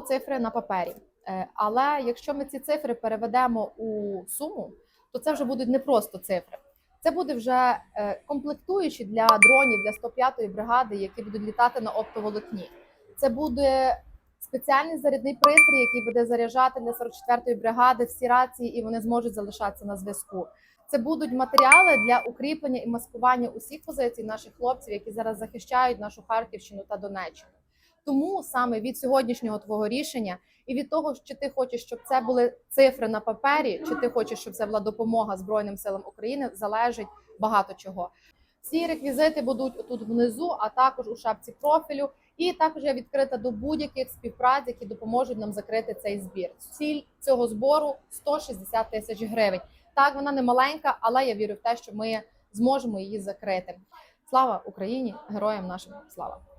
цифри на папері. Е, Але якщо ми ці цифри переведемо у суму, то це вже будуть не просто цифри. Це буде вже е, комплектуючі для дронів для 105-ї бригади, які будуть літати на оптоволокні. Це буде спеціальний зарядний пристрій, який буде заряджати для 44-ї бригади всі рації, і вони зможуть залишатися на зв'язку. Це будуть матеріали для укріплення і маскування усіх позицій наших хлопців, які зараз захищають нашу Харківщину та Донеччину. Тому саме від сьогоднішнього твого рішення і від того, чи ти хочеш, щоб це були цифри на папері, чи ти хочеш, щоб це була допомога Збройним силам України, залежить багато чого. Всі реквізити будуть тут внизу, а також у шапці профілю. І також я відкрита до будь-яких співпраць, які допоможуть нам закрити цей збір. Ціль цього збору 160 тисяч гривень. Так, вона не маленька, але я вірю в те, що ми зможемо її закрити. Слава Україні! Героям нашим слава!